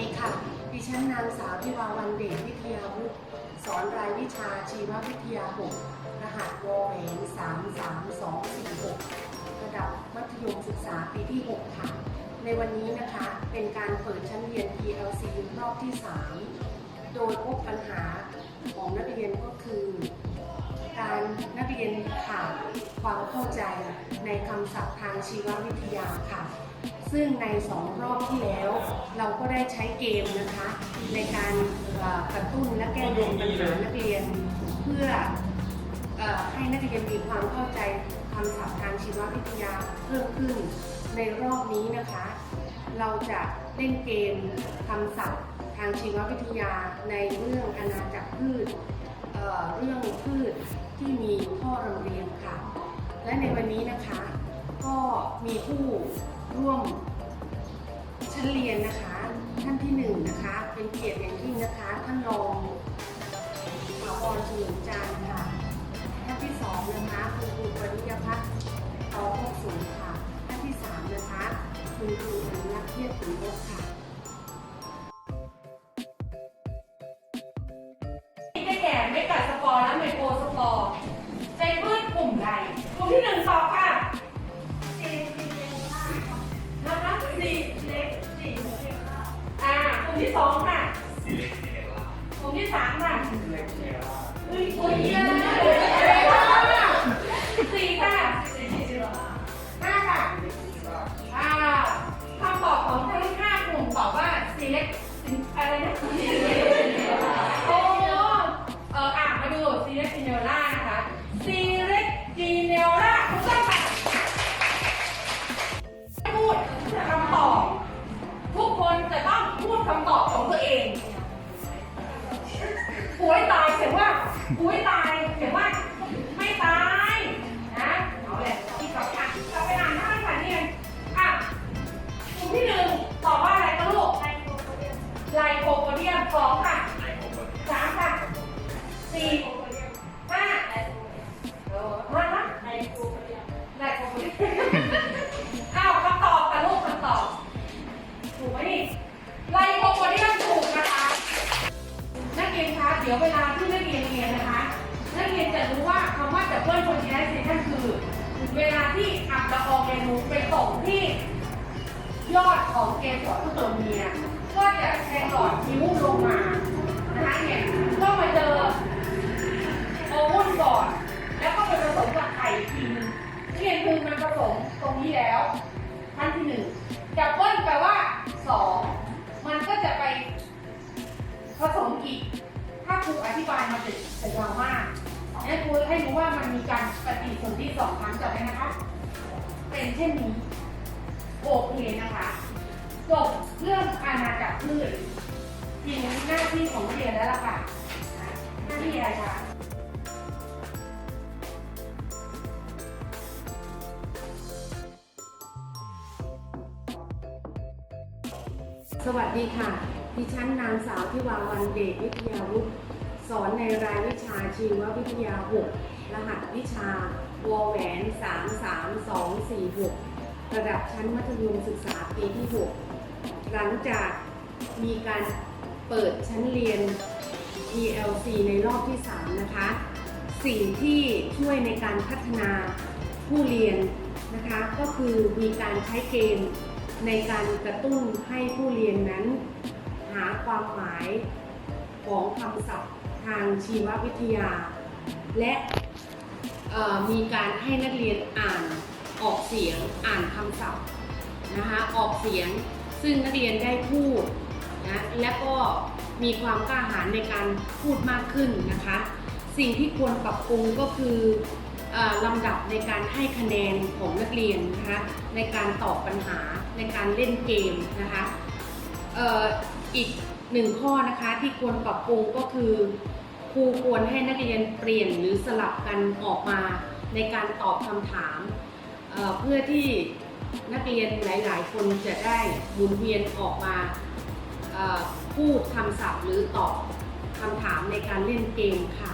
ดีค่ะ ดิฉันนางสาวทิวาวันเดชวิทยาวุฒิสอนรายวิชาชีววิทยา 6 รหัสวอแหวน33246 ระดับมัธยมศึกษาปีที่ 6 ค่ะ ในวันนี้นะคะเป็นการเปิดชั้นเรียน PLC รอบที่ 3 โดยพบปัญหาของนักเรียนก็คือ การนักเรียนขาดความเข้าใจในคำศัพท์ทางชีววิทยาค่ะ ซึ่งในสองรอบที่แล้ว เราก็ได้ใช้เกมนะคะ ในการกระตุ้นและแก้ดงปัญหานักเรียน เพื่ออให้นักเรียนมีความเข้าใจคำศัพท์ทางชีววิทยาเพิ่มขึ้น ในรอบนี้นะคะ เราจะเล่นเกมคำศัพท์ทางชีววิทยาในเรื่องอาณาจักรพืชเเรื่องพืชที่มีข้อรำเรียนค่ะ และในวันนี้นะคะ ก็มีผู้ร่วมชั้นเรียนนะคะ ท่านที่หนึ่งนะคะ เป็นเกียรติอย่างยิ่งนะคะ ท่านรองถาวรเฉลิมจานทร์ค่ะ ท่านที่สองนะคะคุณครูปริยพัฒน์ตอพกสูงค่ะ ท่านที่สามนะคะคุณครูอนุรักษ์เทียบถึงยศค่ะได้แก่เมกะสปอร์และไมโครสปอร์ในพืชกลุ่มใดกลุ่มที่หนึ่งตอบ ที่สองค่ะกลุ่มที่สามค่ะเฮ้ยคนเยอะ เดียมสองค่ะสามค่ะสี่ห้าเออห้านะในครูในครูอ้าวคำตอบค่ะลูกคำตอบ ถูกไหมนี่ไลโคโปเดียมถูกนะคะ นักเรียนคะ เดี๋ยวเวลาที่นักเรียนเรียนนะคะ นักเรียนจะรู้ว่าคำว่าดับเบิลโพลีไนเซชันคือ เวลาที่อับละอองเรนูไปตกที่ ยอดของเกสรตัวเมี คือมันผสมตรงนี้แล้วขั้นที่หนึ่งดับเบิลแปลว่าสองมันก็จะไปผสมอีก ถ้าครูอธิบายมันจะจะยาวมากให้ครูให้รู้ว่ามันมีการปฏิสนธิสองครั้งจำไว้นะคะ เป็นเช่นนี้โอเคนะคะจบเรื่องอาณาจักรพืชทีนี้หน้าที่ของเรียนแล้วล่ะค่ะ หน้าที่อะไรคะ สวัสดีค่ะ ดิฉันนางสาวทิวาวันเดชวิทยาวุฒิสอนในรายวิชาชีววิทยา 6 รหัสวิชาวอแหวน 33246 ระดับชั้นมัธยมศึกษาปีที่ 6 หลังจากมีการเปิดชั้นเรียน ELC ในรอบที่ 3 นะคะ สิ่งที่ช่วยในการพัฒนาผู้เรียนนะคะ ก็คือมีการใช้เกม ในการกระตุ้นให้ผู้เรียนนั้น หาความหมายของคำศัพท์ทางชีววิทยา และมีการให้นักเรียนอ่านออกเสียงอ่านคำศัพท์นะคะออกเสียงซึ่งนักเรียนได้พูดนะและก็มีความกล้าหาญในการพูดมากขึ้นนะคะ สิ่งที่ควรปรับปรุงก็คืออลำดับในการให้คะแนนของนักเรียนนะคะในการตอบปัญหา ในการเล่นเกมนะคะอีกหนึ่งข้อนะคะที่ควรปรับปรุงก็คือครูควรให้นักเรียนเปลี่ยนหรือสลับกันออกมาในการตอบคำถามเเพื่อที่นักเรียนหลาย ๆ คนจะได้หมุนเวียนออกมาพูดคำศัพท์หรือตอบคำถามในการเล่นเกมค่ะ